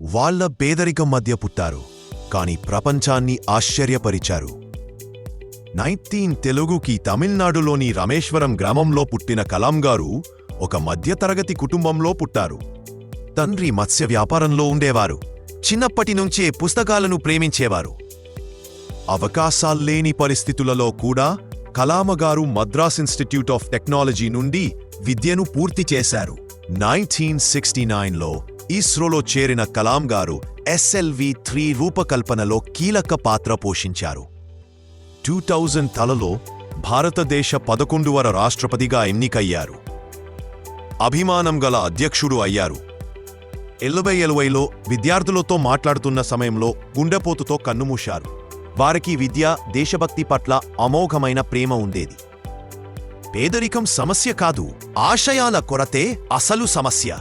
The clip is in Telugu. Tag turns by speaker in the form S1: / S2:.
S1: వాళ్ళ పేదరికం మధ్య పుట్టారు కాని ప్రపంచాన్ని ఆశ్చర్యపరిచారు. నైన్టీన్ తెలుగుకి తమిళనాడులోని రమేశ్వరం గ్రామంలో పుట్టిన కలాం గారు ఒక మధ్యతరగతి కుటుంబంలో పుట్టారు. తండ్రి మత్స్య వ్యాపారంలో ఉండేవారు చిన్నప్పటి నుంచే పుస్తకాలను ప్రేమించేవారు. అవకాశాల్లేని పరిస్థితులలో కూడా కలామగారు మద్రాస్ ఇన్స్టిట్యూట్ ఆఫ్ టెక్నాలజీ నుండి విద్యను పూర్తి చేశారు. నైన్టీన్ సిక్స్టీ నైన్లో ఇస్రోలో చేరిన కలాం గారు ఎస్ఎల్వి త్రీ రూపకల్పనలో కీలక పాత్ర పోషించారు. టూ థౌజండ్ తలలో భారతదేశ పదకొండువర రాష్ట్రపతిగా ఎన్నికయ్యారు. అభిమానం గల అధ్యక్షుడు అయ్యారు. ఎలువై ఎలువైలో విద్యార్థులతో మాట్లాడుతున్న సమయంలో గుండెపోతుతో కన్నుమూశారు. వారికి విద్య దేశభక్తి పట్ల అమోఘమైన ప్రేమ ఉండేది. పేదరికం సమస్య కాదు ఆశయాల కొరతే అసలు సమస్య.